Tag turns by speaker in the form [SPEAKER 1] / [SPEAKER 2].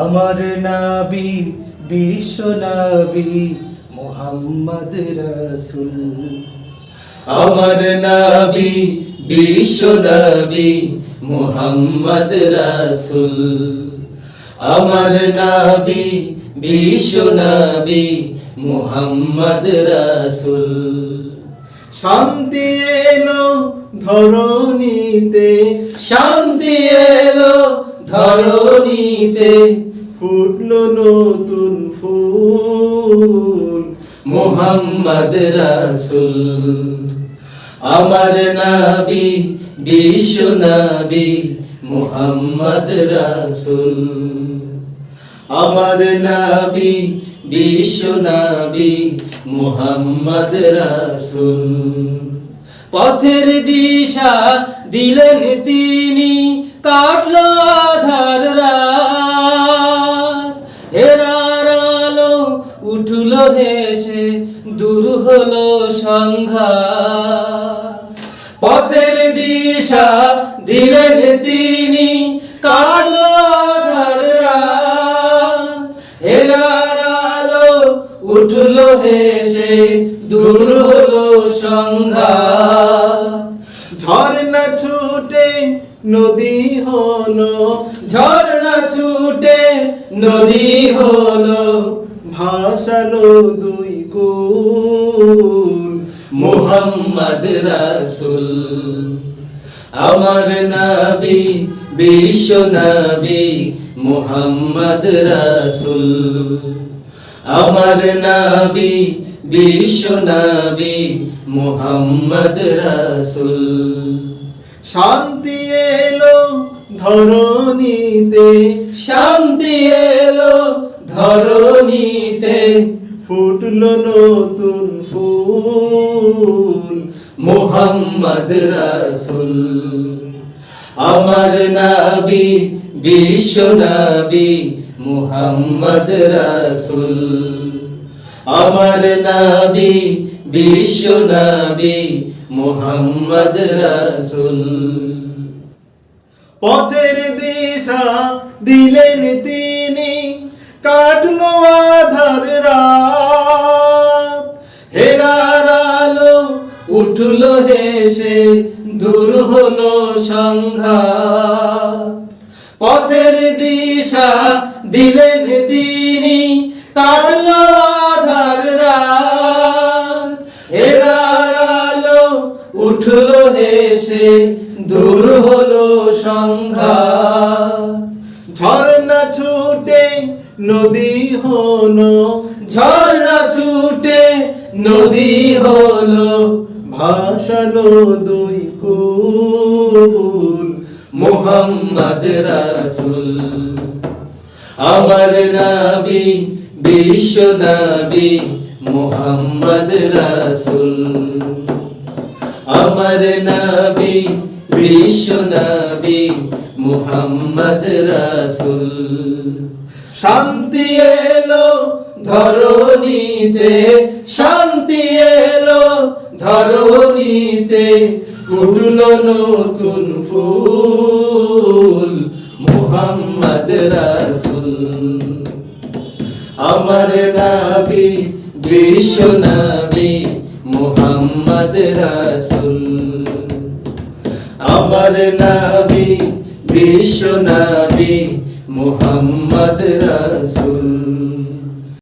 [SPEAKER 1] আমার নাবি, বিশ্ব নাবি, মোহাম্মদ রসুল। আমার নাবি, বিশ্ব নবী, মুহাম্মদ রাসূল। আমার নাবি, বিশ্ব নবী, মুহাম্মদ রাসূল। শান্তি এলো ধরণীতে, শান্তি এলো ধরণীতে ফুটলো নতুন ফুল। মুহাম্মদ রাসূল আমার নাবি বিশ্ব নবী মুহাম্মদ রাসূল। আমার নাবি বিশ্ব নবী মুহাম্মদ রাসূল। পথের দিশা দিলেন তিনি কাটলো হেসে দূর হলো সংঘা। পথের দিশা দিলেন তিনি, কালো হেরার আলো উঠল হেসে, দূর হলো সংঘা। ঝর্ণা ছুটে নদী হলো, ঝর্ণা ছুটে নদী হলো। ভাসালো দুই কুল। মোহাম্মদ রাসূল, আমার নবী, বিশ্ব নবী মোহাম্মদ রাসূল। আমার নবী, বিশ্ব নবী মোহাম্মদ রাসূল। শান্তি এলো ধরণীতে, শান্তি এলো ধরণীতে ফুটলো নতুন ফুল। মোহাম্মদ রাসূল, আমার নবী, বিশ্ব নবী মুহাম্মদ রাসূল। আমার নবী, বিশ্ব নবী মুহাম্মদ রাসূল। পথের দিশা দিলেন তিনি কাটলো আধার রাত। হেরার আলো উঠল হেসে, দূর হলো সংঘাত। পথের দিশা দিলেন তিনি কাটলো আধার রাত। হেরার আলো উঠল হেসে, দূর হলো সংঘাত। নদী হলো, ঝর্ণা ছুটে নদী হলো, ভাসালো দুই কুল, মোহাম্মদ রাসূল। আমার নবী, বিশ্ব নবী, মোহাম্মদ রাসূল। আমার নবী, বিশ্ব নবী, মুহাম্মদ রাসূল। শান্তি এলো ধরণীতে শান্তি এলো ধরণীতে ফুটলো নতুন ফুল, মুহাম্মদ রাসূল। আমার নবী, বিশ্ব নবী, মুহাম্মদ রাসূল। আমার নবী, বিশ্ব নবী মুহাম্মদ রাসূল।